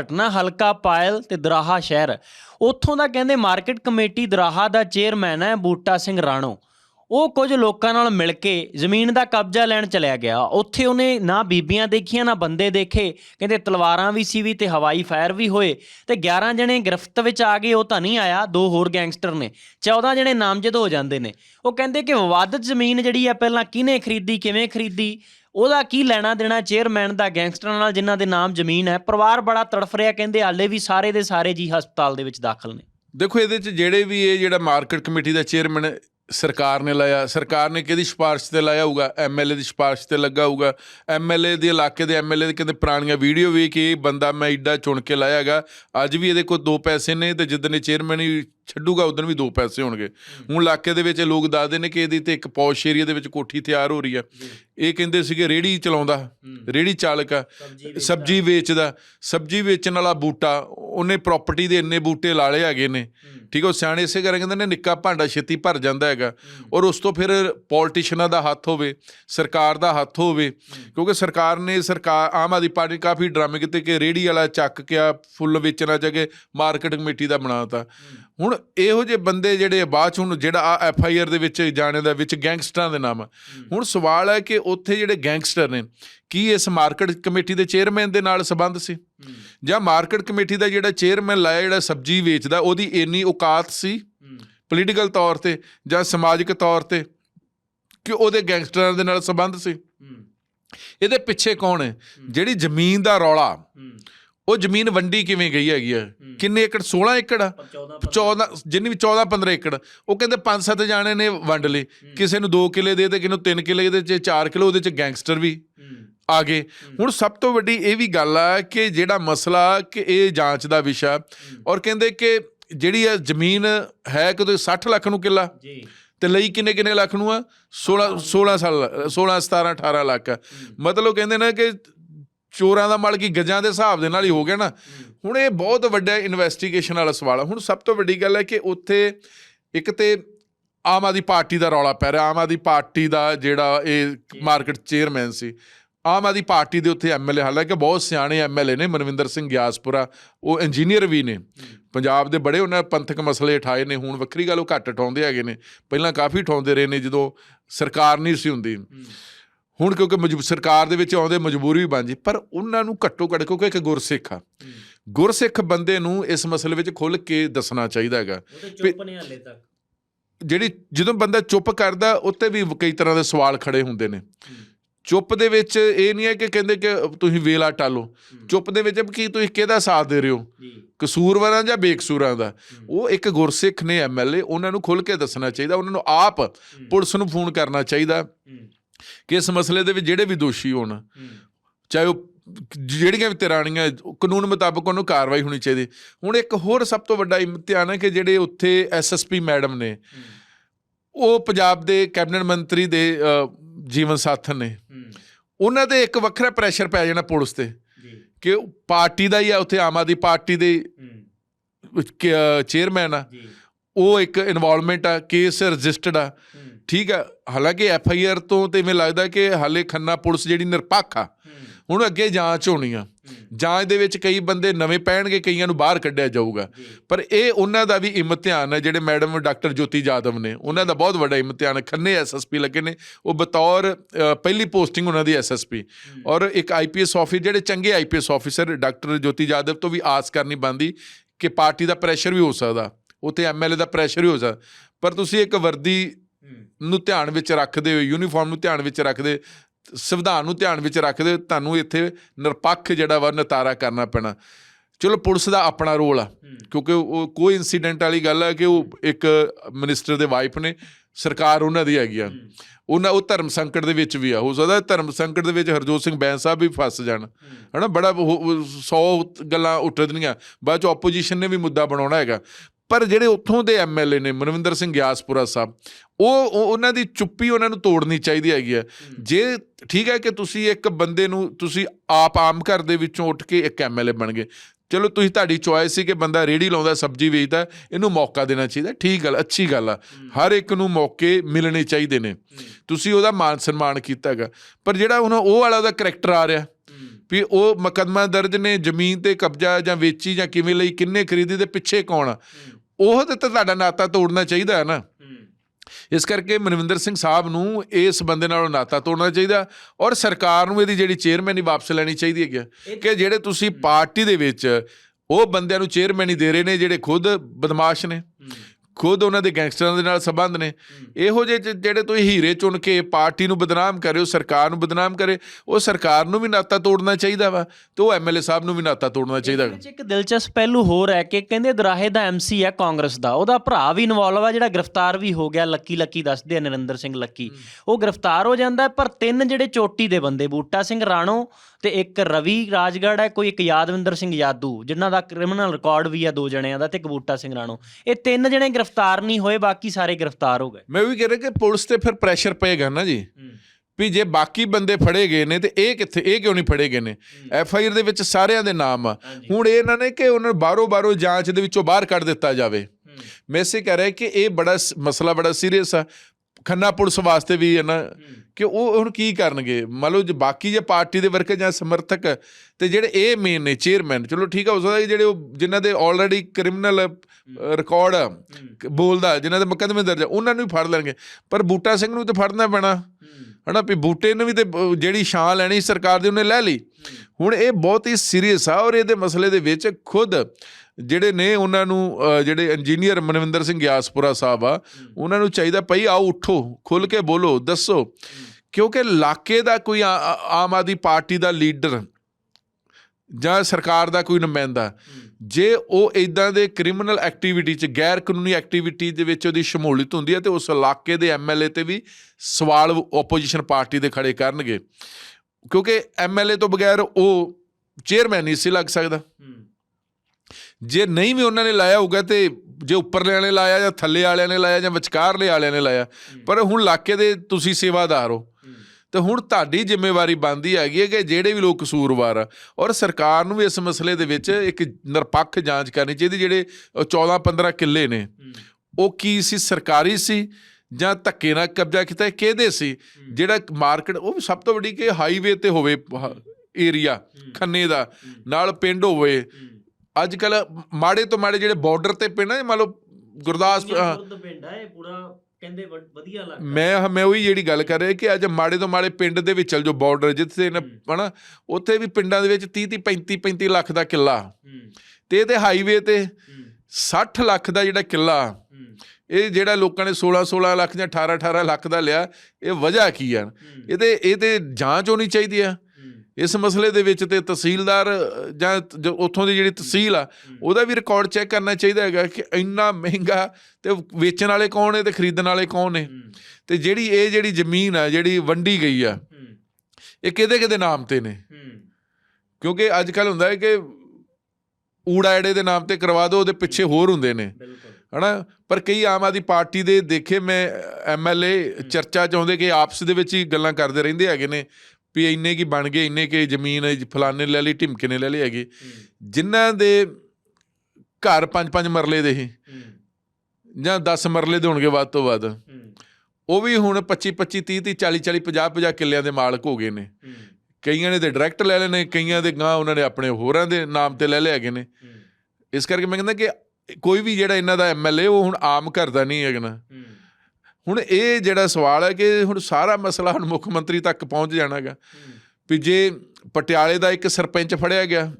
ਘਟਨਾ ਹਲਕਾ ਪਾਇਲ ਤੇ ਦਰਾਹਾ ਸ਼ਹਿਰ। ਉੱਥੋਂ ਦਾ ਕਹਿੰਦੇ ਮਾਰਕੀਟ ਕਮੇਟੀ ਦਰਾਹਾ ਦਾ ਚੇਅਰਮੈਨ ਹੈ ਬੂਟਾ ਸਿੰਘ ਰਾਣੋ। ਉਹ ਕੁਝ ਲੋਕਾਂ ਨਾਲ ਮਿਲ ਕੇ ਜ਼ਮੀਨ ਦਾ ਕਬਜ਼ਾ ਲੈਣ ਚਲਿਆ ਗਿਆ। ਉੱਥੇ ਉਹਨੇ ਨਾ ਬੀਬੀਆਂ ਦੇਖੀਆਂ, ਨਾ ਬੰਦੇ ਦੇਖੇ। ਕਹਿੰਦੇ ਤਲਵਾਰਾਂ ਵੀ ਸੀ ਵੀ ਤੇ ਹਵਾਈ ਫਾਇਰ ਵੀ ਹੋਏ। ਤੇ 11 ਜਣੇ ਗ੍ਰਿਫਤ ਵਿੱਚ ਆ ਗਏ, ਉਹ ਤਾਂ ਨਹੀਂ ਆਇਆ। ਦੋ ਹੋਰ ਗੈਂਗਸਟਰ ਨੇ। 14 ਜਣੇ ਨਾਮਜ਼ਦ ਹੋ ਜਾਂਦੇ ਨੇ। ਉਹ ਕਹਿੰਦੇ ਕਿ ਵਿਵਾਦਤ ਜ਼ਮੀਨ ਜਿਹੜੀ ਆ, ਪਹਿਲਾਂ ਕਿਹਨੇ ਖਰੀਦੀ, ਕਿਵੇਂ ਖਰੀਦੀ? ਉਹਦਾ ਕੀ ਲੈਣਾ ਦੇਣਾ? ਚੇਅਰਮੈਨ ਦਾ ਗੈਂਗਸਟਰਾਂ ਨਾਲ ਜਿਨ੍ਹਾਂ ਦੇ ਨਾਮ ਜ਼ਮੀਨ ਹੈ। ਪਰਿਵਾਰ ਬੜਾ ਤੜਫ ਰਿਹਾ, ਕਹਿੰਦੇ ਹਾਲੇ ਵੀ ਸਾਰੇ ਦੇ ਸਾਰੇ ਜੀ ਹਸਪਤਾਲ ਦੇ ਵਿੱਚ ਦਾਖਲ ਨੇ। ਦੇਖੋ, ਇਹਦੇ ਚ ਜਿਹੜੇ ਵੀ ਇਹ ਜਿਹੜਾ ਮਾਰਕੀਟ ਕਮੇਟੀ ਦਾ ਚੇਅਰਮੈਨ ਸਰਕਾਰ ਨੇ ਲਾਇਆ, ਸਰਕਾਰ ਨੇ ਕਿਹਦੀ ਸਿਫਾਰਿਸ਼ ਤੇ ਲਾਇਆ ਹੋਊਗਾ? ਐਮਐਲਏ ਦੀ ਸਿਫਾਰਿਸ਼ ਤੇ ਲੱਗਾ ਹੋਊਗਾ। ਐਮਐਲਏ ਦੇ ਇਲਾਕੇ ਦੇ ਐਮਐਲਏ ਦੇ ਕਹਿੰਦੇ ਪੁਰਾਣੀਆਂ ਵੀਡੀਓ ਵੀ ਕਿ ਇਹ ਬੰਦਾ ਮੈਂ ਏਡਾ ਚੁਣ ਕੇ ਲਾਇਆ ਹੈਗਾ ਅੱਜ ਵੀ ਇਹਦੇ ਕੋਲ ਦੋ ਪੈਸੇ ਨੇ ਤੇ ਜਿੱਦਣ ਇਹ ਚੇਅਰਮੈਨ ਹੀ ਛੱਡੂਗਾ ਉਦੋਂ ਵੀ ਦੋ ਪੈਸੇ ਹੋਣਗੇ। ਹੁਣ ਇਲਾਕੇ ਦੇ ਵਿੱਚ ਲੋਕ ਦੱਸਦੇ ਨੇ ਕਿ ਇਹਦੀ ਤੇ ਇੱਕ ਪੌਸ਼ ਏਰੀਆ ਦੇ ਵਿੱਚ ਕੋਠੀ ਤਿਆਰ ਹੋ ਰਹੀ ਆ। ਇਹ ਕਹਿੰਦੇ ਸੀਗੇ ਰੇੜੀ ਚਲਾਉਂਦਾ ਰੇੜੀ ਚਾਲਕ ਆ ਸਬਜ਼ੀ ਵੇਚਦਾ। ਸਬਜ਼ੀ ਵੇਚਣ ਵਾਲਾ ਬੂਟਾ ਉਹਨੇ ਪ੍ਰਾਪਰਟੀ ਦੇ ਇੰਨੇ ਬੂਟੇ ਲਾਲੇ ਹੈਗੇ ਨੇ। ਠੀਕ ਹੈ ਉਹ ਸਿਆਣੇ ਇਸੇ ਕਰਕੇ ਕਹਿੰਦੇ ਨੇ ਨਿੱਕਾ ਭਾਂਡਾ ਛੇਤੀ ਭਰ ਜਾਂਦਾ ਹੈਗਾ। ਔਰ ਉਸ ਤੋਂ ਫਿਰ ਪੋਲਿਟਿਸ਼ੀਅਨਾਂ ਦਾ ਹੱਥ ਹੋਵੇ ਸਰਕਾਰ ਦਾ ਹੱਥ ਹੋਵੇ ਕਿਉਂਕਿ ਸਰਕਾਰ ਨੇ ਸਰਕਾਰ ਆਮ ਆਦਮੀ ਪਾਰਟੀ ਕਾਫੀ ਡਰਾਮੇ ਕੀਤੇ ਕਿ ਰੇੜੀ ਵਾਲਾ ਚੱਕ ਕੇ ਆ ਫੁੱਲ ਵੇਚਣਾ ਚਾਹੇ ਮਾਰਕੀਟ ਕਮੇਟੀ ਦਾ ਬਣਾਤਾ ਹੁਣ ਇਹੋ ਜਿਹੇ ਬੰਦੇ ਜਿਹੜੇ ਬਾਅਦ ਚ ਹੁਣ ਜਿਹੜਾ ਆ ਐਫ ਆਈ ਆਰ ਦੇ ਵਿੱਚ ਜਾਣੇ ਦਾ ਵਿੱਚ ਗੈਂਗਸਟਰਾਂ ਦੇ ਨਾਮ। ਹੁਣ ਸਵਾਲ ਹੈ ਕਿ ਉੱਥੇ ਜਿਹੜੇ ਗੈਂਗਸਟਰ ਨੇ ਕੀ ਇਸ ਮਾਰਕੀਟ ਕਮੇਟੀ ਦੇ ਚੇਅਰਮੈਨ ਦੇ ਨਾਲ ਸੰਬੰਧ ਸੀ? ਜਾਂ ਮਾਰਕੀਟ ਕਮੇਟੀ ਦਾ ਜਿਹੜਾ ਚੇਅਰਮੈਨ ਲਾਇਆ ਜਿਹੜਾ ਸਬਜ਼ੀ ਵੇਚਦਾ ਉਹਦੀ ਇੰਨੀ ਔਕਾਤ ਸੀ ਪੋਲੀਟੀਕਲ ਤੌਰ ਤੇ ਜਾਂ ਸਮਾਜਿਕ ਤੌਰ ਤੇ ਕਿ ਉਹਦੇ ਗੈਂਗਸਟਰਾਂ ਦੇ ਨਾਲ ਸੰਬੰਧ ਸੀ? ਇਹਦੇ ਪਿੱਛੇ ਕੌਣ ਹੈ? ਜਿਹੜੀ ਜ਼ਮੀਨ ਦਾ ਰੌਲਾ ਉਹ ਜ਼ਮੀਨ ਵੰਡੀ ਕਿਵੇਂ ਗਈ ਹੈਗੀ ਆ? ਕਿੰਨੇ ਏਕੜ? 16 ਏਕੜ? ਆ 14 ਜਿੰਨੀ ਵੀ 14 15 ਏਕੜ। ਉਹ ਕਹਿੰਦੇ 5-7 ਜਾਣੇ ਨੇ ਵੰਡ ਲਏ। ਕਿਸੇ ਨੂੰ 2 ਕਿੱਲੇ ਦੇ ਤੇ ਕਿਸੇ ਨੂੰ 3 ਕਿੱਲੇ ਦੇ ਚ 4 ਕਿਲੋ ਉਹਦੇ ਚ ਗੈਂਗਸਟਰ ਵੀ ਆ ਗਏ। ਹੁਣ ਸਭ ਤੋਂ ਵੱਡੀ ਇਹ ਵੀ ਗੱਲ ਆ ਕਿ ਜਿਹੜਾ ਮਸਲਾ ਕਿ ਇਹ ਜਾਂਚ ਦਾ ਵਿਸ਼ਾ ਔਰ ਕਹਿੰਦੇ ਕਿ ਜਿਹੜੀ ਇਹ ਜ਼ਮੀਨ ਹੈ ਕਿ 60 ਲੱਖ ਨੂੰ ਕਿੱਲਾ। ਜੀ। ਤੇ ਲਈ ਕਿੰਨੇ ਕਿੰਨੇ ਲੱਖ ਨੂੰ ਆ? 16 16 ਸਾਲ 16 17 18 ਲੱਖ। ਆ। ਮਤਲਬ ਕਹਿੰਦੇ ਨੇ ਕਿ ਚੋਰਾਂ ਦਾ ਮਲ ਕੀ ਗਜ਼ਾਂ ਦੇ ਹਿਸਾਬ ਦੇ ਨਾਲ ਹੀ ਹੋ ਗਿਆ ਨਾ। ਹੁਣ ਇਹ ਬਹੁਤ ਵੱਡਾ ਇਨਵੈਸਟੀਗੇਸ਼ਨ ਵਾਲਾ ਸਵਾਲ ਆ। ਹੁਣ ਸਭ ਤੋਂ ਵੱਡੀ ਗੱਲ ਹੈ ਕਿ ਉੱਥੇ ਇੱਕ ਤੇ ਆਮ ਆਦਮੀ ਪਾਰਟੀ ਦਾ ਰੌਲਾ ਪੈ ਰਿਹਾ। ਆਮ ਆਦਮੀ ਪਾਰਟੀ ਦਾ ਜਿਹੜਾ ਇਹ ਮਾਰਕੀਟ ਚੇਅਰਮੈਨ ਸੀ, ਆਮ ਆਦਮੀ ਪਾਰਟੀ ਦੇ ਉੱਥੇ ਐਮਐਲਏ ਹਾਲਾਂਕਿ ਬਹੁਤ ਸਿਆਣੇ ਐਮਐਲਏ ਨੇ, ਮਨਵਿੰਦਰ ਸਿੰਘ ਗਿਆਸਪੁਰਾ, ਉਹ ਇੰਜੀਨੀਅਰ ਵੀ ਨੇ। ਪੰਜਾਬ ਦੇ ਬੜੇ ਉਹਨਾਂ ਪੰਥਕ ਮਸਲੇ ਉਠਾਏ ਨੇ। ਹੁਣ ਵੱਖਰੀ ਗੱਲ ਉਹ ਘੱਟ ਉਠਾਉਂਦੇ ਹੈਗੇ ਨੇ। ਪਹਿਲਾਂ ਕਾਫੀ ਉਠਾਉਂਦੇ ਰਹੇ ਨੇ ਜਦੋਂ ਸਰਕਾਰ ਨਹੀਂ ਸੀ ਹੁੰਦੀ। ਹੁਣ ਕਿਉਂਕਿ ਮਜਬੂ ਸਰਕਾਰ ਦੇ ਵਿੱਚ ਆਉਂਦੇ ਮਜਬੂਰੀ ਵੀ ਬਣ ਜੀ ਪਰ ਉਹਨਾਂ ਨੂੰ ਘੱਟੋ ਘੱਟ ਕਿਉਂਕਿ ਇੱਕ ਗੁਰਸਿੱਖ ਆ। ਗੁਰਸਿੱਖ ਬੰਦੇ ਨੂੰ ਇਸ ਮਸਲੇ ਵਿੱਚ ਖੁੱਲ ਕੇ ਦੱਸਣਾ ਚਾਹੀਦਾ ਹੈਗਾ। ਚੁੱਪ ਨੇ ਹਾਲੇ ਤੱਕ। ਜਿਹੜੀ ਜਦੋਂ ਬੰਦਾ ਚੁੱਪ ਕਰਦਾ ਉੱਤੇ ਵੀ ਕਈ ਤਰ੍ਹਾਂ ਦੇ ਸਵਾਲ ਖੜੇ ਹੁੰਦੇ ਨੇ। ਚੁੱਪ ਦੇ ਵਿੱਚ ਇਹ ਨਹੀਂ ਹੈ ਕਿ ਕਹਿੰਦੇ ਕਿ ਤੁਸੀਂ ਵੇਲਾ ਟਾਲੋ। ਚੁੱਪ ਦੇ ਵਿੱਚ ਕੀ ਤੁਸੀਂ ਕਿਹਦਾ ਸਾਥ ਦੇ ਰਹੇ ਹੋ? ਕਸੂਰਵਾਰਾਂ ਜਾਂ ਬੇਕਸੂਰਾਂ ਦਾ? ਉਹ ਇੱਕ ਗੁਰਸਿੱਖ ਨੇ ਐਮਐਲਏ ਉਹਨਾਂ ਨੂੰ ਖੁੱਲ ਕੇ ਦੱਸਣਾ ਚਾਹੀਦਾ ਉਹਨਾਂ ਨੂੰ ਆਪ ਪੁਲਿਸ ਨੂੰ ਫੋਨ ਕਰਨਾ ਚਾਹੀਦਾ। ਕਿ ਇਸ ਮਸਲੇ ਦੇ ਵਿੱਚ ਜਿਹੜੇ ਵੀ ਦੋਸ਼ੀ ਹੋਣ ਚਾਹੇ ਉਹ ਜਿਹੜੀਆਂ ਵੀ ਤਿਰਾਣੀਆਂ ਕਾਨੂੰਨ ਮੁਤਾਬਕ ਉਹਨੂੰ ਕਾਰਵਾਈ ਹੋਣੀ ਚਾਹੀਦੀ। ਹੁਣ ਇੱਕ ਹੋਰ ਸਭ ਤੋਂ ਵੱਡਾ ਇਮਤਿਹਾਨ ਹੈ ਕਿ ਜਿਹੜੇ ਉੱਥੇ ਐਸਐਸਪੀ ਮੈਡਮ ਨੇ ਉਹ ਪੰਜਾਬ ਦੇ ਕੈਬਨਿਟ ਮੰਤਰੀ ਦੇ ਜੀਵਨ ਸਾਥਣ ਨੇ। ਉਹਨਾਂ ਤੇ ਇੱਕ ਵੱਖਰਾ ਪ੍ਰੈਸ਼ਰ ਪੈ ਜਾਣਾ ਪੁਲਿਸ ਤੇ ਕਿ ਪਾਰਟੀ ਦਾ ਹੀ ਆ ਉੱਥੇ ਆਮ ਆਦਮੀ ਪਾਰਟੀ ਦੇ ਚੇਅਰਮੈਨ ਆ। ਉਹ ਇੱਕ ਇਨਵੋਲਵਮੈਂਟ ਆ ਕੇਸ ਰਜਿਸਟਰਡ ਆ। ਠੀਕ ਆ ਹਾਲਾਂਕਿ ਐਫ ਆਈ ਆਰ ਤੋਂ ਤੇ ਇਵੇਂ ਲੱਗਦਾ ਕਿ ਹਾਲੇ ਖੰਨਾ ਪੁਲਿਸ ਜਿਹੜੀ ਨਿਰਪੱਖ ਆ ਹੁਣ ਅੱਗੇ ਜਾਂਚ ਹੋਣੀ ਆ। ਜਾਂਚ ਦੇ ਵਿੱਚ ਕਈ ਬੰਦੇ ਨਵੇਂ ਪੈਣਗੇ ਕਈਆਂ ਨੂੰ ਬਾਹਰ ਕੱਢਿਆ ਜਾਊਗਾ। ਪਰ ਇਹ ਉਹਨਾਂ ਦਾ ਵੀ ਇਮਤਿਹਾਨ ਹੈ ਜਿਹੜੇ ਮੈਡਮ ਡਾਕਟਰ ਜੋਤੀ ਜਾਦਵ ਨੇ ਉਹਨਾਂ ਦਾ ਬਹੁਤ ਵੱਡਾ ਇਮਤਿਹਾਨ ਹੈ ਖੰਨੇ ਐਸਐਸਪੀ ਲੱਗੇ ਨੇ ਉਹ ਬਤੌਰ ਪਹਿਲੀ ਪੋਸਟਿੰਗ ਉਹਨਾਂ ਦੀ ਐਸਐਸਪੀ ਔਰ ਇੱਕ ਆਈਪੀਐਸ ਆਫਿਸਰ ਜਿਹੜੇ ਚੰਗੇ IPS officer doctor Jyoti Jadhav ਤੋਂ ਵੀ ਆਸ ਕਰਨੀ ਬੰਦੀ ਕਿ ਪਾਰਟੀ ਦਾ ਪ੍ਰੈਸ਼ਰ ਵੀ ਹੋ ਸਕਦਾ। ਉੱਥੇ ਐਮਐਲਏ ਦਾ ਪ੍ਰੈਸ਼ਰ ਵੀ ਹੋ ਸਕਦਾ ਪਰ ਤੁਸੀਂ ਇੱਕ ਵਰਦੀ ਨੂੰ ਧਿਆਨ ਵਿੱਚ ਰੱਖਦੇ ਹੋ ਯੂਨੀਫਾਰਮ ਨੂੰ ਧਿਆਨ ਵਿੱਚ ਰੱਖਦੇ ਸੰਵਿਧਾਨ ਨੂੰ ਧਿਆਨ ਵਿੱਚ ਰੱਖਦੇ ਹੋਏ ਤੁਹਾਨੂੰ ਇੱਥੇ ਨਿਰਪੱਖ ਜਿਹੜਾ ਵਾ ਨਤਾਰਾ ਕਰਨਾ ਪੈਣਾ। ਚਲੋ ਪੁਲਿਸ ਦਾ ਆਪਣਾ ਰੋਲ ਆ ਕਿਉਂਕਿ ਉਹ ਕੋਈ ਇਨਸੀਡੈਂਟ ਵਾਲੀ ਗੱਲ ਹੈ ਕਿ ਉਹ ਇੱਕ ਮਿਨਿਸਟਰ ਦੇ ਵਾਈਫ ਨੇ ਸਰਕਾਰ ਉਹਨਾਂ ਦੀ ਹੈਗੀ ਆ। ਉਹਨਾਂ ਉਹ ਧਰਮ ਸੰਕਟ ਦੇ ਵਿੱਚ ਵੀ ਆ। ਹੋ ਸਕਦਾ ਧਰਮ ਸੰਕਟ ਦੇ ਵਿੱਚ ਹਰਜੋਤ ਸਿੰਘ ਬੈਂਸ ਸਾਹਿਬ ਵੀ ਫਸ ਜਾਣ। ਹਨਾ ਬੜਾ 100 ਗੱਲਾਂ ਉੱਠਦੀਆਂ। ਬਾਅਦ ਚ ਆਪੋਜੀਸ਼ਨ ਨੇ ਵੀ ਮੁੱਦਾ ਬਣਾਉਣਾ ਹੈਗਾ। ਪਰ ਜਿਹੜੇ ਉੱਥੋਂ ਦੇ ਐਮਐਲਏ ਨੇ ਮਨਵਿੰਦਰ ਸਿੰਘ ਗਿਆਸਪੁਰਾ ਸਾਹਿਬ ਉਹ ਉਹ- ਉਹਨਾਂ ਦੀ ਚੁੱਪੀ ਉਹਨਾਂ ਨੂੰ ਤੋੜਨੀ ਚਾਹੀਦੀ ਹੈਗੀ ਆ। ਜੇ ਠੀਕ ਹੈ ਕਿ ਤੁਸੀਂ ਇੱਕ ਬੰਦੇ ਨੂੰ ਤੁਸੀਂ ਆਪ ਆਮ ਘਰ ਦੇ ਵਿੱਚੋਂ ਉੱਠ ਕੇ ਇੱਕ ਐਮਐਲਏ ਬਣ ਗਏ। ਚਲੋ ਤੁਸੀਂ ਤੁਹਾਡੀ ਚੁਆਇਸ ਸੀ ਕਿ ਬੰਦਾ ਰੇੜੀ ਲਾਉਂਦਾ ਸਬਜ਼ੀ ਵੇਚਦਾ ਇਹਨੂੰ ਮੌਕਾ ਦੇਣਾ ਚਾਹੀਦਾ। ਠੀਕ ਗੱਲ ਅੱਛੀ ਗੱਲ ਆ। ਹਰ ਇੱਕ ਨੂੰ ਮੌਕੇ ਮਿਲਣੇ ਚਾਹੀਦੇ ਨੇ। ਤੁਸੀਂ ਉਹਦਾ ਮਾਨ ਸਨਮਾਨ ਕੀਤਾ ਹੈਗਾ। ਪਰ ਜਿਹੜਾ ਹੁਣ ਉਹ ਵਾਲਾ ਉਹਦਾ ਕਰੈਕਟਰ ਆ ਰਿਹਾ ਵੀ ਉਹ ਮੁਕੱਦਮਾ ਦਰਜ ਨੇ ਜ਼ਮੀਨ ਤੇ ਕਬਜ਼ਾ ਜਾਂ ਵੇਚੀ ਜਾਂ ਕਿਵੇਂ ਲਈ ਕਿੰਨੇ ਖਰੀਦੀ ਦੇ ਪਿੱਛੇ ਕੌਣ ਆ? ਉਹ ਤੇ ਤੁਹਾਡਾ ਨਾਤਾ ਤੋੜਨਾ ਚਾਹੀਦਾ ਹੈ ਨਾ। ਇਸ ਕਰਕੇ ਮਨਵਿੰਦਰ ਸਿੰਘ ਸਾਹਿਬ ਨੂੰ ਇਸ ਬੰਦੇ ਨਾਲੋਂ ਨਾਤਾ ਤੋੜਨਾ ਚਾਹੀਦਾ ਔਰ ਸਰਕਾਰ ਨੂੰ ਇਹਦੀ ਜਿਹੜੀ ਚੇਅਰਮੈਨੀ ਵਾਪਸ ਲੈਣੀ ਚਾਹੀਦੀ ਆ। ਕਿ ਜਿਹੜੇ ਤੁਸੀਂ ਪਾਰਟੀ ਦੇ ਵਿੱਚ ਉਹ ਬੰਦਿਆਂ ਨੂੰ ਚੇਅਰਮੈਨੀ ਦੇ ਰਹੇ ਨੇ ਜਿਹੜੇ ਖੁਦ ਬਦਮਾਸ਼ ਨੇ। ਖੁਦ ਉਹਨਾਂ ਦੇ ਗੈਂਗਸਟਰਾਂ ਦੇ ਨਾਲ ਸੰਬੰਧ ਨੇ। ਇਹੋ ਜਿਹੇ ਜਿਹੜੇ ਤੁਸੀਂ ਹੀਰੇ ਚੁਣ ਕੇ ਪਾਰਟੀ ਨੂੰ ਬਦਨਾਮ ਕਰਿਓ ਸਰਕਾਰ ਨੂੰ ਬਦਨਾਮ ਕਰੇ ਉਹ ਸਰਕਾਰ ਨੂੰ ਵੀ ਨਾਤਾ ਤੋੜਨਾ ਚਾਹੀਦਾ ਵਾ ਤੇ ਉਹ ਐਮਐਲਏ ਸਾਹਿਬ ਨੂੰ ਵੀ ਨਾਤਾ ਤੋੜਨਾ ਚਾਹੀਦਾ। ਇੱਕ ਦਿਲਚਸਪ ਪਹਿਲੂ ਹੋਰ ਹੈ ਕਿ ਕਹਿੰਦੇ ਦਰਾਹੇ ਦਾ ਐਮਸੀ ਹੈ ਕਾਂਗਰਸ ਦਾ। ਉਹਦਾ ਭਰਾ ਵੀ ਇਨਵੋਲਵ ਹੈ ਜਿਹੜਾ ਗ੍ਰਿਫਤਾਰ ਵੀ ਹੋ ਗਿਆ ਲੱਕੀ ਲੱਕੀ ਦੱਸਦੇ ਆ ਨਰਿੰਦਰ ਸਿੰਘ ਲੱਕੀ। ਉਹ ਗ੍ਰਿਫਤਾਰ ਹੋ ਜਾਂਦਾ ਪਰ ਤਿੰਨ ਜਿਹੜੇ ਚੋਟੀ ਦੇ ਬੰਦੇ ਬੂਟਾ ਸਿੰਘ ਰਾਣੋ ਤੇ ਇੱਕ ਰਵੀ ਰਾਜਗੜ੍ਹ ਹੈ ਕੋਈ ਇੱਕ ਯਾਦਵਿੰਦਰ ਸਿੰਘ ਯਾਦੂ ਜਿਨ੍ਹਾਂ ਦਾ ਕ੍ਰਿਮੀਨਲ ਰਿਕਾਰਡ ਵੀ ਆ ਦੋ ਜਣਿਆਂ ਦਾ ਤੇ ਇੱਕ ਬੂਟਾ ਸਿੰਘ ਰਾਣੋ। ਇਹ ਤਿੰਨ ਜਣੇ ਗ੍ਰਿਫਤਾਰ ਨਹੀਂ ਹੋਏ ਬਾਕੀ ਸਾਰੇ ਗ੍ਰਿਫਤਾਰ ਹੋ ਗਏ। ਮੈਂ ਵੀ ਕਹਿ ਰਿਹਾ ਕਿ ਪੁਲਿਸ ਤੇ ਫਿਰ ਪ੍ਰੈਸ਼ਰ ਪਏਗਾ ਨਾ ਜੀ। ਵੀ ਜੇ ਬਾਕੀ ਬੰਦੇ ਫੜੇ ਗਏ ਨੇ ਤੇ ਇਹ ਕਿੱਥੇ ਇਹ ਕਿਉਂ ਨਹੀਂ ਫੜੇ ਗਏ ਨੇ? ਐਫ ਆਈ ਆਰ ਦੇ ਵਿੱਚ ਸਾਰਿਆਂ ਦੇ ਨਾਮ ਆ। ਹੁਣ ਇਹ ਇਹਨਾਂ ਨੇ ਕਿ ਉਹਨਾਂ ਨੂੰ ਬਾਹਰੋਂ ਬਾਹਰੋਂ ਜਾਂਚ ਦੇ ਵਿੱਚੋਂ ਬਾਹਰ ਕੱਢ ਦਿੱਤਾ ਜਾਵੇ। ਮੈਂ ਇਸੇ ਕਹਿ ਰਿਹਾ ਕਿ ਇਹ ਬੜਾ ਮਸਲਾ ਬੜਾ ਸੀਰੀਅਸ ਆ। ਖੰਨਾ ਪੁਲਿਸ ਵਾਸਤੇ ਵੀ ਹੈ ਨਾ ਕਿ ਉਹ ਹੁਣ ਕੀ ਕਰਨਗੇ? ਮੰਨ ਲਓ ਜੇ ਬਾਕੀ ਜੇ ਪਾਰਟੀ ਦੇ ਵਰਕਰ ਜਾਂ ਸਮਰਥਕ ਤੇ ਜਿਹੜੇ ਇਹ ਮੇਨ ਨੇ ਚੇਅਰਮੈਨ ਚਲੋ ਠੀਕ ਆ ਹੋ ਸਕਦਾ ਜਿਹੜੇ ਉਹ ਜਿਨ੍ਹਾਂ ਦੇ ਆਲਰੇਡੀ ਕ੍ਰਿਮੀਨਲ ਰਿਕਾਰਡ ਬੋਲਦਾ ਜਿਨ੍ਹਾਂ ਦੇ ਮੁਕੱਦਮੇ ਦਰਜ ਉਹਨਾਂ ਨੂੰ ਵੀ ਫੜ ਲੈਣਗੇ। ਪਰ ਬੂਟਾ ਸਿੰਘ ਨੂੰ ਤਾਂ ਫੜਨਾ ਪੈਣਾ। ਹਨਾ ਵੀ ਬੂਟੇ ਨੇ ਵੀ ਤੇ ਜਿਹੜੀ ਛਾਂ ਲੈਣੀ ਸਰਕਾਰ ਦੀ ਉਹਨੇ ਲੈ ਲਈ। ਹੁਣ ਇਹ ਬਹੁਤ ਹੀ ਸੀਰੀਅਸ ਆ ਔਰ ਇਹਦੇ ਮਸਲੇ ਦੇ ਵਿੱਚ ਖੁਦ ਜਿਹੜੇ ਨੇ ਉਹਨਾਂ ਨੂੰ ਜਿਹੜੇ ਇੰਜੀਨੀਅਰ ਮਨਵਿੰਦਰ ਸਿੰਘ ਗਿਆਸਪੁਰਾ ਸਾਹਿਬ ਆ, ਉਹਨਾਂ ਨੂੰ ਚਾਹੀਦਾ ਭਈ ਆਓ ਉੱਠੋ, ਖੁੱਲ ਕੇ ਬੋਲੋ, ਦੱਸੋ। ਕਿਉਂਕਿ ਇਲਾਕੇ ਦਾ ਕੋਈ ਆ- ਆਮ ਆਦਮੀ ਪਾਰਟੀ ਦਾ ਲੀਡਰ ਜਾਂ ਸਰਕਾਰ ਦਾ ਕੋਈ ਨੁਮਾਇੰਦਾ, ਜੇ ਉਹ ਇਦਾਂ ਦੇ ਕ੍ਰਿਮੀਨਲ ਐਕਟੀਵਿਟੀ ਚ, ਗੈਰ ਕਾਨੂੰਨੀ ਐਕਟੀਵਿਟੀ ਦੇ ਵਿੱਚ ਉਹਦੀ ਸ਼ਮੂਲੀਅਤ ਹੁੰਦੀ ਹੈ ਤੇ ਉਸ ਇਲਾਕੇ ਦੇ ਐਮਐਲਏ ਤੇ ਵੀ ਸਵਾਲ ਆਪੋਜੀਸ਼ਨ ਪਾਰਟੀ ਦੇ ਖੜੇ ਕਰਨਗੇ। ਕਿਉਂਕਿ ਐਮਐਲਏ ਤੋਂ ਬਗੈਰ ਉਹ ਚੇਅਰਮੈਨ ਨਹੀਂ ਸੀ ਲੱਗ ਸਕਦਾ। ਜੇ ਨਹੀਂ ਵੀ ਉਹਨਾਂ ਨੇ ਲਾਇਆ ਹੋਊਗਾ ਤੇ ਜੇ ਉੱਪਰਲੇ ਵਾਲੇ ਲਾਇਆ ਜਾਂ ਥੱਲੇ ਵਾਲਿਆਂ ਨੇ ਲਾਇਆ ਜਾਂ ਵਿਚਕਾਰਲੇ ਵਾਲਿਆਂ ਨੇ ਲਾਇਆ ਪਰ ਹੁਣ ਇਲਾਕੇ ਦੇ ਤੁਸੀਂ ਸੇਵਾਦਾਰ ਹੋ। ਤੇ ਹੁਣ ਤੁਹਾਡੀ ਜ਼ਿੰਮੇਵਾਰੀ ਬਣਦੀ ਹੈਗੀ ਹੈ ਕਿ ਜਿਹੜੇ ਵੀ ਲੋਕ ਕਸੂਰਵਾਰ ਆ ਔਰ ਸਰਕਾਰ ਨੂੰ ਵੀ ਇਸ ਮਸਲੇ ਦੇ ਵਿੱਚ ਇੱਕ ਨਿਰਪੱਖ ਜਾਂਚ ਕਰਨੀ ਚਾਹੀਦੀ ਜਿਹੜੇ 14 15 ਕਿੱਲੇ ਨੇ। ਉਹ ਕੀ ਸੀ? ਸਰਕਾਰੀ ਸੀ ਜਾਂ ਧੱਕੇ ਨਾਲ ਕਬਜ਼ਾ ਕੀਤਾ ਕਿਹਦੇ ਸੀ? ਜਿਹੜਾ ਮਾਰਕੀਟ ਉਹ ਵੀ ਸਭ ਤੋਂ ਵੱਡੀ ਕਿ ਹਾਈਵੇ ਤੇ ਹੋਵੇ ਏਰੀਆ ਖੰਨੇ ਦਾ ਨਾਲ ਪਿੰਡ ਹੋਵੇ। ਅੱਜ ਕੱਲ ਮਾੜੇ ਤੋਂ ਮਾੜੇ ਜਿਹੜੇ ਬਾਰਡਰ ਤੇ ਪਿੰਡ ਆ ਮੰਨ ਲਓ ਅਹ, ਪਿੰਡ ਹੈ ਇਹ ਪੂਰਾ ਕਹਿੰਦੇ ਵਧੀਆ ਲੱਗਦਾ ਮੈਂ ਮੈਂ ਉਹੀ ਜਿਹੜੀ ਗੱਲ ਕਰ ਰਿਹਾ ਕਿ ਅੱਜ ਮਾੜੇ ਤੋਂ ਮਾੜੇ ਪਿੰਡ ਦੇ ਵਿੱਚ ਚਲ ਜੋ ਬਾਰਡਰ ਜਿੱਥੇ ਹਨਾ ਉੱਥੇ ਵੀ ਪਿੰਡਾਂ ਦੇ ਵਿੱਚ 30 30 35 35 ਲੱਖ ਦਾ ਕਿੱਲਾ। ਤੇ ਇਹਦੇ ਹਾਈਵੇ ਤੇ 60 ਲੱਖ ਦਾ ਜਿਹੜਾ ਕਿੱਲਾ ਇਹ ਜਿਹੜਾ ਲੋਕਾਂ ਨੇ 16 16 ਲੱਖ ਜਾਂ 18 18 ਲੱਖ ਦਾ ਲਿਆ ਇਹ ਵਜ੍ਹਾ ਕੀ ਆ? ਇਹਦੇ ਇਹ ਤੇ ਜਾਂਚ ਹੋਣੀ ਚਾਹੀਦੀ ਆ। ਇਸ ਮਸਲੇ ਦੇ ਵਿੱਚ ਤੇ ਤਹਿਸੀਲਦਾਰ ਜਾਂ ਉੱਥੋਂ ਦੀ ਜਿਹੜੀ ਤਹਿਸੀਲ ਆ ਉਹਦਾ ਵੀ ਰਿਕਾਰਡ ਚੈੱਕ ਕਰਨਾ ਚਾਹੀਦਾ ਹੈਗਾ ਕਿ ਇੰਨਾ ਮਹਿੰਗਾ ਤੇ ਵੇਚਣ ਵਾਲੇ ਕੌਣ ਨੇ ਤੇ ਖਰੀਦਣ ਵਾਲੇ ਕੌਣ ਨੇ। ਤੇ ਜਿਹੜੀ ਇਹ ਜਿਹੜੀ ਜ਼ਮੀਨ ਆ ਜਿਹੜੀ ਵੰਡੀ ਗਈ ਆ ਇਹ ਕਿਹਦੇ ਕਿਹਦੇ ਨਾਮ ਤੇ ਨੇ? ਕਿਉਂਕਿ ਅੱਜ ਕੱਲ ਹੁੰਦਾ ਹੈ ਕਿ ਊੜਾ ਐੜੇ ਦੇ ਨਾਮ ਤੇ ਕਰਵਾ ਦਿਓ ਉਹਦੇ ਪਿੱਛੇ ਹੋਰ ਹੁੰਦੇ ਨੇ। ਹਨਾ? ਪਰ ਕਈ ਆਮ ਆਦਮੀ ਪਾਰਟੀ ਦੇ ਦੇਖੇ ਮੈਂ ਐਮਐਲਏ ਚਰਚਾ ਚਾਹੁੰਦੇ ਕਿ ਆਪਸ ਦੇ ਵਿੱਚ ਹੀ ਗੱਲਾਂ ਕਰਦੇ ਰਹਿੰਦੇ ਹੈਗੇ ਨੇ। ਵੀ ਇੰਨੇ ਕੀ ਬਣ ਗਏ ਇੰਨੇ ਕੀ ਜ਼ਮੀਨ ਫਲਾਣੇ ਲੈ ਲਈ ਢਿਮਕੇ ਨੇ ਲੈ ਲਈ ਹੈਗੇ। ਜਿਨ੍ਹਾਂ ਦੇ ਘਰ ਪੰਜ ਪੰਜ ਮਰਲੇ ਦੇ ਹੀ। ਜਾਂ 10 ਮਰਲੇ ਦੇ ਹੋਣਗੇ ਵੱਧ ਤੋਂ ਵੱਧ ਉਹ ਵੀ ਹੁਣ 25 25 30 30 40 40 50 50 ਕਿੱਲਿਆਂ ਦੇ ਮਾਲਕ ਹੋ ਗਏ ਨੇ। ਕਈਆਂ ਨੇ ਤੇ ਡਾਇਰੈਕਟ ਲੈ ਲਏ ਨੇ ਕਈਆਂ ਦੇ ਗਾਂ ਉਹਨਾਂ ਨੇ ਆਪਣੇ ਹੋਰਾਂ ਦੇ ਨਾਮ ਤੇ ਲੈ ਲਏ ਹੈਗੇ ਨੇ। ਇਸ ਕਰਕੇ ਮੈਂ ਕਹਿੰਦਾ ਕਿ ਕੋਈ ਵੀ ਜਿਹੜਾ ਇਹਨਾਂ ਦਾ ਐਮਐਲਏ ਉਹ ਹੁਣ ਆਮ ਘਰ ਦਾ ਨਹੀਂ ਹੈਗਾ ਨਾ। ਹੁਣ ਇਹ ਜਿਹੜਾ ਸਵਾਲ ਹੈ ਕਿ ਹੁਣ ਸਾਰਾ ਮਸਲਾ ਹੁਣ ਮੁੱਖ ਮੰਤਰੀ ਤੱਕ ਪਹੁੰਚ ਜਾਣਾਗਾ। ਵੀ ਜੇ ਪਟਿਆਲੇ ਦਾ ਇੱਕ ਸਰਪੰਚ ਫੜਿਆ ਗਿਆ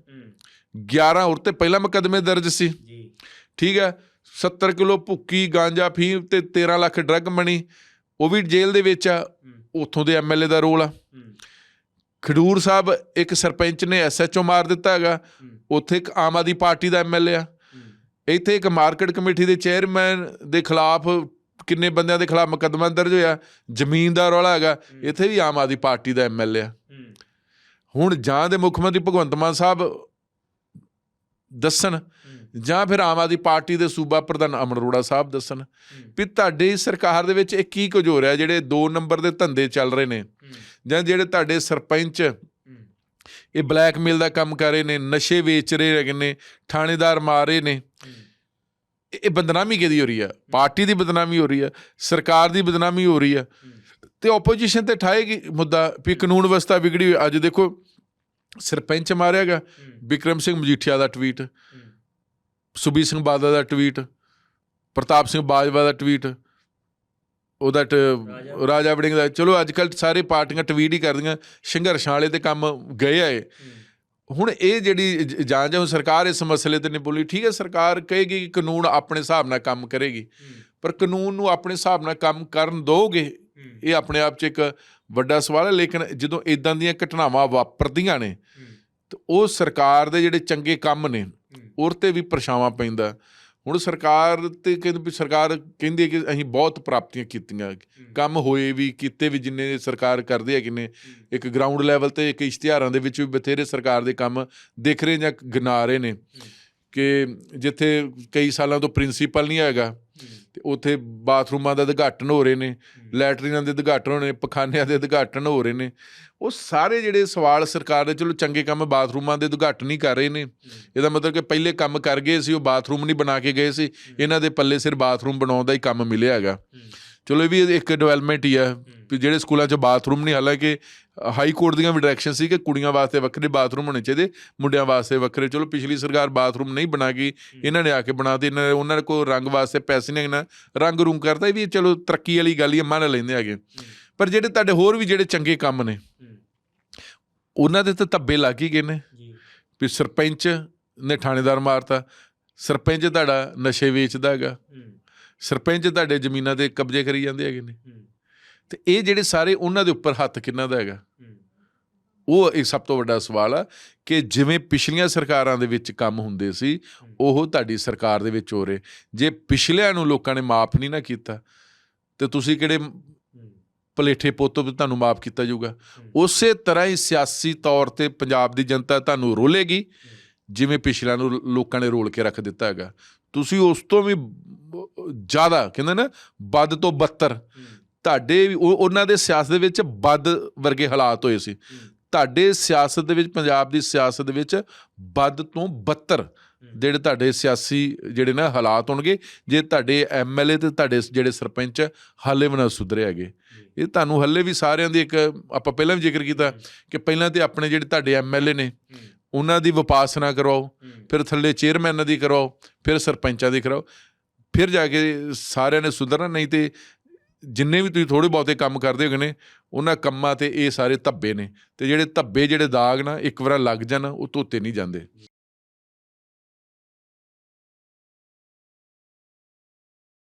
11 ਔਰ ਤੇ ਪਹਿਲਾ ਮੁਕੱਦਮੇ ਦਰਜ ਸੀ। ਜੀ। ਠੀਕ ਹੈ 70 ਕਿਲੋ ਭੁੱਕੀ ਗਾਂਜਾ ਫੀਮ ਤੇ 13 ਲੱਖ ਡਰੱਗ ਮਨੀ ਉਹ ਵੀ ਜੇਲ੍ਹ ਦੇ ਵਿੱਚ ਆ ਉੱਥੋਂ ਦੇ ਐਮਐਲਏ ਦਾ ਰੋਲ ਆ। ਖਡੂਰ ਸਾਹਿਬ ਇੱਕ ਸਰਪੰਚ ਨੇ ਐਸਐਚਓ ਮਾਰ ਦਿੱਤਾ ਹੈਗਾ ਉੱਥੇ ਇੱਕ ਆਮ ਆਦਮੀ ਪਾਰਟੀ ਦਾ ਐਮਐਲਏ ਆ। ਇੱਥੇ ਇੱਕ ਮਾਰਕੀਟ ਕਮੇਟੀ ਦੇ ਚੇਅਰਮੈਨ ਦੇ ਖਿਲਾਫ ਕਿੰਨੇ ਬੰਦਿਆਂ ਦੇ ਖਿਲਾਫ ਮੁਕੱਦਮਾ ਦਰਜ ਹੋਇਆ? ਜ਼ਮੀਨ ਦਾ ਰੌਲਾ ਹੈਗਾ। ਇੱਥੇ ਵੀ ਆਮ ਆਦਮੀ ਪਾਰਟੀ ਦਾ ਐਮਐਲਏ ਆ। ਹੁਣ ਜਾਂ ਦੇ ਮੁੱਖ ਮੰਤਰੀ ਭਗਵੰਤ ਮਾਨ ਸਾਹਿਬ ਦੱਸਣ ਜਾਂ ਫਿਰ ਆਮ ਆਦਮੀ ਪਾਰਟੀ ਦੇ ਸੂਬਾ ਪ੍ਰਧਾਨ ਅਮਰ ਅਰੋੜਾ ਸਾਹਿਬ ਦੱਸਣ ਵੀ ਤੁਹਾਡੀ ਸਰਕਾਰ ਦੇ ਵਿੱਚ ਇਹ ਕੀ ਕੁਝ ਹੋ ਰਿਹਾ? ਜਿਹੜੇ 2 ਨੰਬਰ ਦੇ ਧੰਦੇ ਚੱਲ ਰਹੇ ਨੇ ਜਾਂ ਜਿਹੜੇ ਤੁਹਾਡੇ ਸਰਪੰਚ ਇਹ ਬਲੈਕਮੇਲ ਦਾ ਕੰਮ ਕਰ ਰਹੇ ਨੇ ਨਸ਼ੇ ਵੇਚ ਰਹੇ ਹੈਗੇ ਨੇ ਥਾਣੇਦਾਰ ਮਾਰ ਰਹੇ ਨੇ ਇਹ- ਬਦਨਾਮੀ ਕਿਹਦੀ ਹੋ ਰਹੀ ਆ? ਪਾਰਟੀ ਦੀ ਬਦਨਾਮੀ ਹੋ ਰਹੀ ਆ ਸਰਕਾਰ ਦੀ ਬਦਨਾਮੀ ਹੋ ਰਹੀ ਆ। ਤੇ ਆਪੋਜੀਸ਼ਨ ਤੇ ਠਾਏਗੀ ਮੁੱਦਾ? ਵੀ ਕਾਨੂੰਨ ਵਿਵਸਥਾ ਵਿਗੜੀ ਹੋਈ। ਅੱਜ ਦੇਖੋ ਸਰਪੰਚ ਮਾਰਿਆ ਗਿਆ ਵਿਕਰਮ ਸਿੰਘ ਮਜੀਠੀਆ ਦਾ ਟਵੀਟ ਸੁਬੀਰ ਸਿੰਘ ਬਾਦਲ ਦਾ ਟਵੀਟ ਪ੍ਰਤਾਪ ਸਿੰਘ ਬਾਜਵਾ ਦਾ ਟਵੀਟ ਉਹਦਾ ਟ- ਰਾਜਾ। ਵੜਿੰਗ ਦਾ। ਚਲੋ ਅੱਜ ਕੱਲ ਸਾਰੇ ਪਾਰਟੀਆਂ ਟਵੀਟ ਹੀ ਕਰਦੀਆਂ। ਸੰਘਰਸ਼ਾਂ ਵਾਲੇ ਤੇ ਕੰਮ ਗਏ ਆ ਇਹ। ਹੁਣ ਇਹ ਜਿਹੜੀ ਜ- ਜਾਂਚ ਹੈ ਸਰਕਾਰ ਇਸ ਮਸਲੇ ਤੇ ਨਹੀਂ ਬੋਲੀ ਠੀਕ ਹੈ ਸਰਕਾਰ ਕਹੇਗੀ ਕਿ ਕਾਨੂੰਨ ਆਪਣੇ ਹਿਸਾਬ ਨਾਲ ਕੰਮ ਕਰੇਗੀ ਪਰ ਕਾਨੂੰਨ ਨੂੰ ਆਪਣੇ ਹਿਸਾਬ ਨਾਲ ਕੰਮ ਕਰਨ ਦੋਗੇ ਇਹ ਆਪਣੇ ਆਪ 'ਚ ਇੱਕ ਵੱਡਾ ਸਵਾਲ ਹੈ ਲੇਕਿਨ ਜਦੋਂ ਇਦਾਂ ਦੀਆਂ ਘਟਨਾਵਾਂ ਵਾਪਰਦੀਆਂ ਨੇ ਤੇ ਉਹ ਸਰਕਾਰ ਦੇ ਜਿਹੜੇ ਚੰਗੇ ਕੰਮ ਨੇ ਉਹ ਤੇ ਵੀ ਪਰਛਾਵਾਂ ਪੈਂਦਾ। ਹੁਣ ਸਰਕਾਰ ਤੇ ਕਹਿੰਦੇ ਵੀ ਸਰਕਾਰ ਕਹਿੰਦੀ ਹੈ ਕਿ ਅਸੀਂ ਬਹੁਤ ਪ੍ਰਾਪਤੀਆਂ ਕੀਤੀਆਂ। ਕੰਮ ਹੋਏ ਵੀ ਕੀਤੇ ਵੀ ਜਿੰਨੇ ਸਰਕਾਰ ਕਰਦੀ ਹੈ। ਕਿੰਨੇ ਇੱਕ ਗਰਾਊਂਡ ਲੈਵਲ ਤੇ ਇੱਕ ਇਸ਼ਤਿਹਾਰਾਂ ਦੇ ਵਿੱਚ ਵੀ ਬਥੇਰੇ ਸਰਕਾਰ ਦੇ ਕੰਮ ਦਿਖ ਰਹੇ ਜਾਂ ਗਿਣਾ ਰਹੇ ਨੇ। ਕਿ ਜਿੱਥੇ ਕਈ ਸਾਲਾਂ ਤੋਂ ਪ੍ਰਿੰਸੀਪਲ ਨਹੀਂ ਹੈਗਾ ਤੇ ਉੱਥੇ ਬਾਥਰੂਮਾਂ ਦਾ ਉਦਘਾਟਨ ਹੋ ਰਹੇ ਨੇ ਲੈਟਰੀਨਾਂ ਦੇ ਉਦਘਾਟਨ ਹੋ ਰਹੇ ਨੇ ਪਖਾਨਿਆਂ ਦੇ ਉਦਘਾਟਨ ਹੋ ਰਹੇ ਨੇ। ਉਹ ਸਾਰੇ ਜਿਹੜੇ ਸਵਾਲ ਸਰਕਾਰ ਦੇ ਚਲੋ ਚੰਗੇ ਕੰਮ ਬਾਥਰੂਮਾਂ ਦੇ ਉਦਘਾਟਨ ਹੀ ਕਰ ਰਹੇ ਨੇ। ਇਹਦਾ ਮਤਲਬ ਕਿ ਪਹਿਲੇ ਕੰਮ ਕਰ ਗਏ ਸੀ ਉਹ ਬਾਥਰੂਮ ਨਹੀਂ ਬਣਾ ਕੇ ਗਏ ਸੀ। ਇਹਨਾਂ ਦੇ ਪੱਲੇ ਸਿਰ ਬਾਥਰੂਮ ਬਣਾਉਣ ਦਾ ਹੀ ਕੰਮ ਮਿਲਿਆ ਹੈਗਾ। ਚਲੋ ਇਹ ਵੀ ਇੱਕ ਡਿਵੈਲਪਮੈਂਟ ਹੀ ਆ ਜਿਹੜੇ ਸਕੂਲਾਂ 'ਚ ਬਾਥਰੂਮ ਨਹੀਂ ਹਾਲਾਂਕਿ ਹਾਈ ਕੋਰਟ ਦੀਆਂ ਵੀ ਡਾਇਰੈਕਸ਼ਨ ਸੀ ਕਿ ਕੁੜੀਆਂ ਵਾਸਤੇ ਵੱਖਰੇ ਬਾਥਰੂਮ ਹੋਣੇ ਚਾਹੀਦੇ ਮੁੰਡਿਆਂ ਵਾਸਤੇ ਵੱਖਰੇ। ਚਲੋ ਪਿਛਲੀ ਸਰਕਾਰ ਬਾਥਰੂਮ ਨਹੀਂ ਬਣਾ ਗਈ ਇਹਨਾਂ ਨੇ ਆ ਕੇ ਬਣਾ ਦਿੱਤੇ ਇਹਨਾਂ ਨੇ ਉਹਨਾਂ ਕੋਲ ਰੰਗ ਵਾਸਤੇ ਪੈਸੇ ਨਹੀਂ ਨਾ ਰੰਗ ਰੂਮ ਇਹ ਵੀ ਚਲੋ ਤਰੱਕੀ ਵਾਲੀ ਗੱਲ ਹੀ ਮੰਨ ਲੈਂਦੇ ਹੈਗੇ। ਪਰ ਜਿਹੜੇ ਤੁਹਾਡੇ ਹੋਰ ਵੀ ਜਿਹੜੇ ਚੰਗੇ ਕੰਮ ਨੇ ਉਹਨਾਂ ਦੇ ਤਾਂ ਧੱਬੇ ਲੱਗ ਹੀ ਗਏ ਨੇ। ਵੀ ਸਰਪੰਚ ਨੇ ਥਾਣੇਦਾਰ ਮਾਰਤਾ ਸਰਪੰਚ ਤੁਹਾਡਾ ਨਸ਼ੇ ਵੇਚਦਾ ਹੈਗਾ। ਸਰਪੰਚ ਤੁਹਾਡੇ ਜ਼ਮੀਨਾਂ ਦੇ ਕਬਜ਼ੇ ਕਰੀ ਜਾਂਦੇ ਹੈਗੇ ਨੇ। ਤੇ ਇਹ ਜਿਹੜੇ ਸਾਰੇ ਉਹਨਾਂ ਦੇ ਉੱਪਰ ਹੱਥ ਕਿੰਨਾ ਦਾ ਹੈਗਾ? ਉਹ ਇੱਕ ਸਭ ਤੋਂ ਵੱਡਾ ਸਵਾਲ ਆ ਕਿ ਜਿਵੇਂ ਪਿਛਲੀਆਂ ਸਰਕਾਰਾਂ ਦੇ ਵਿੱਚ ਕੰਮ ਹੁੰਦੇ ਸੀ, ਉਹ ਤੁਹਾਡੀ ਸਰਕਾਰ ਦੇ ਵਿੱਚ ਹੋ ਰਹੇ। ਜੇ ਪਿਛਲਿਆਂ ਨੂੰ ਲੋਕਾਂ ਨੇ ਮਾਫ ਨਹੀਂ ਨਾ ਕੀਤਾ, ਤੇ ਤੁਸੀਂ ਕਿਹੜੇ ਪਲੇਠੇ ਪੋਤੋ ਵੀ ਤੁਹਾਨੂੰ ਮਾਫ ਕੀਤਾ ਜਾਊਗਾ? ਉਸੇ ਤਰ੍ਹਾਂ ਹੀ ਸਿਆਸੀ ਤੌਰ ਤੇ ਪੰਜਾਬ ਦੀ ਜਨਤਾ ਤੁਹਾਨੂੰ ਰੋਲੇਗੀ, ਜਿਵੇਂ ਪਿਛਲਿਆਂ ਨੂੰ ਲੋਕਾਂ ਨੇ ਰੋਲ ਕੇ ਰੱਖ ਦਿੱਤਾ ਹੈਗਾ। ਤੁਸੀਂ ਉਸ ਤੋਂ ਵੀ ਜ਼ਿਆਦਾ ਕਹਿੰਦੇ ਨਾ, ਵੱਧ ਤੋਂ ਬੱਤਰ। ਤੁਹਾਡੇ ਉਹਨਾਂ ਦੇ ਸਿਆਸਤ ਦੇ ਵਿੱਚ ਵੱਧ ਵਰਗੇ ਹਾਲਾਤ ਹੋਏ ਸੀ। ਤੁਹਾਡੇ ਸਿਆਸਤ ਦੇ ਵਿੱਚ ਪੰਜਾਬ ਦੀ ਸਿਆਸਤ ਦੇ ਵਿੱਚ ਵੱਧ ਤੋਂ ਬੱਤਰ ਜਿਹੜੇ ਤੁਹਾਡੇ ਸਿਆਸੀ ਜਿਹੜੇ ਨਾ ਹਾਲਾਤ ਹੋਣਗੇ ਜੇ ਤੁਹਾਡੇ ਐਮਐਲਏ ਤੇ ਤੁਹਾਡੇ ਜਿਹੜੇ ਸਰਪੰਚ ਹਾਲੇ ਵੀ ਨਾ ਸੁਧਰੇ ਹੈਗੇ। ਇਹ ਤੁਹਾਨੂੰ ਹੱਲੇ ਵੀ ਸਾਰਿਆਂ ਦੀ ਇੱਕ ਆਪਾਂ ਪਹਿਲਾਂ ਵੀ ਜ਼ਿਕਰ ਕੀਤਾ ਕਿ ਪਹਿਲਾਂ ਤੇ ਆਪਣੇ ਜਿਹੜੇ ਤੁਹਾਡੇ ਐਮਐਲਏ ਨੇ ਉਹਨਾਂ ਦੀ ਵਿਪਾਸਨਾ ਕਰਵਾਓ ਫਿਰ ਥੱਲੇ ਚੇਅਰਮੈਨ ਦੀ ਕਰਵਾਓ ਫਿਰ ਸਰਪੰਚਾਂ ਦੀ ਕਰਾਓ ਫਿਰ ਜਾ ਕੇ ਸਾਰਿਆਂ ਨੇ ਸੁਧਰਨਾ ਨਹੀਂ ਤੇ ਜਿੰਨੇ ਵੀ ਤੁਸੀਂ ਥੋੜੇ ਬਹੁਤੇ ਕੰਮ ਕਰਦੇ ਹੋਗੇ ਨੇ, ਉਹਨਾਂ ਕੰਮਾਂ ਤੇ ਇਹ ਸਾਰੇ ਧੱਬੇ ਨੇ ਤੇ ਜਿਹੜੇ ਧੱਬੇ, ਜਿਹੜੇ ਦਾਗ ਨਾ, ਇੱਕ ਵਾਰ ਲੱਗ ਜਾਣ, ਉਹ ਧੋਤੇ ਨਹੀਂ ਜਾਂਦੇ।